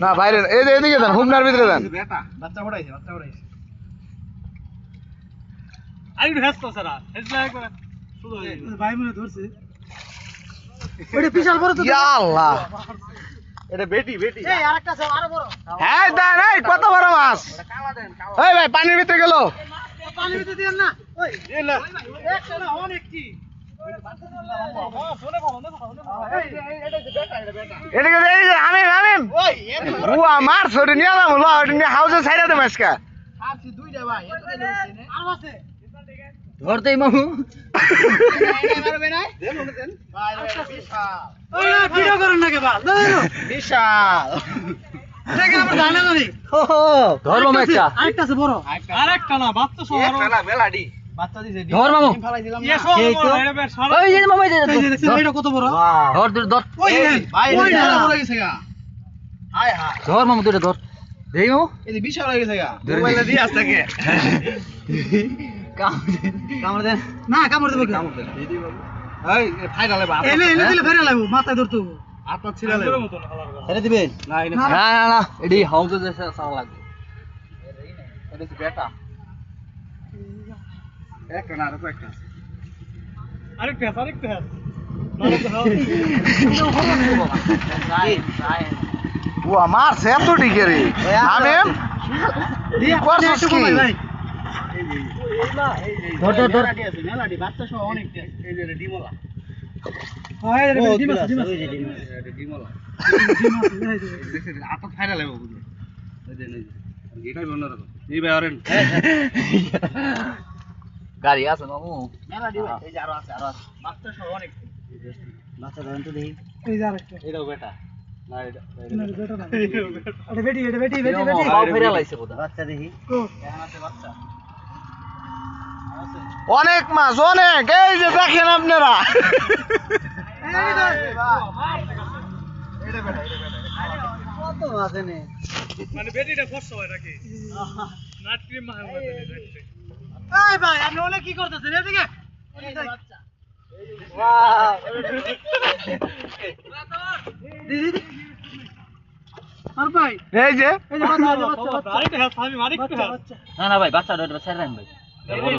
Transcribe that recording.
না বাইরে এদিকে দেন হুমনার ভিতরে দেন বাচ্চা পড়াইছে বাচ্চা পড়াইছে ইয়া আল্লাহ। এটা বেটি বেটি। হ্যাঁ দেন এই কত বড় মাছ? এই ভাই পানির ভিতরে গেল। এদিকে দে, এদিকে আমিন আমিন? ও আমার ছোট নিয়ে আলাম হলো ওটা নিয়ে হাউসে ছাইরা দে মাছকা ধরতেই মামু বিশাল ধর মামু। একটা। খেলা বেলাডি বাচ্চা দিছে মামু। এই তো। ওই যে মামু এই যে কত বড়? ধর ধর ধর। ভাই ওই এটা না। পড়ে গেছে গা। হায় হায়। ধর মামু দুটো ধর। দেই মামু। বিশাল হয়ে গেছে কামড় দেন না কামড় দেবে কামড় দেন এই ফাইনালে বাপ এনে এনে দিলে ফেরে লাগবো মাথায় ধরতে হবে। আপনার ছিড়ালে ছেড়ে দিবেন না না, না না না এডি হাউসে যে সারা লাগবে এটা কি বেটা একটা না আরও একটা ও আমার সে তো ঠিক রে আমিন করছিস কি? ধর ধর ধর। বাচ্চা সহ অনেক এই যে ডিমলা হয়, গাড়ি আছে মামু। মেলাডি ভাই এই যে আরও আছে আরও আছে বাচ্চা ধরেন তো দেখি। এটাও বেটা। বেটা বেটি, বেটি, বেটি, বেটি। বাচ্চা দেখি। ও, এখন আছে বাচ্চা? অনেক মাছ অনেক। এই যে দেখেন আপনারা। এই যে, এটা বেটা এটা বেটা কত আছে নে এই ভাই, আপনি ওনে কি করতেছেন? এদিকে। এই যে। না না ভাই বাচ্চা ছেড়ে দেন ভাই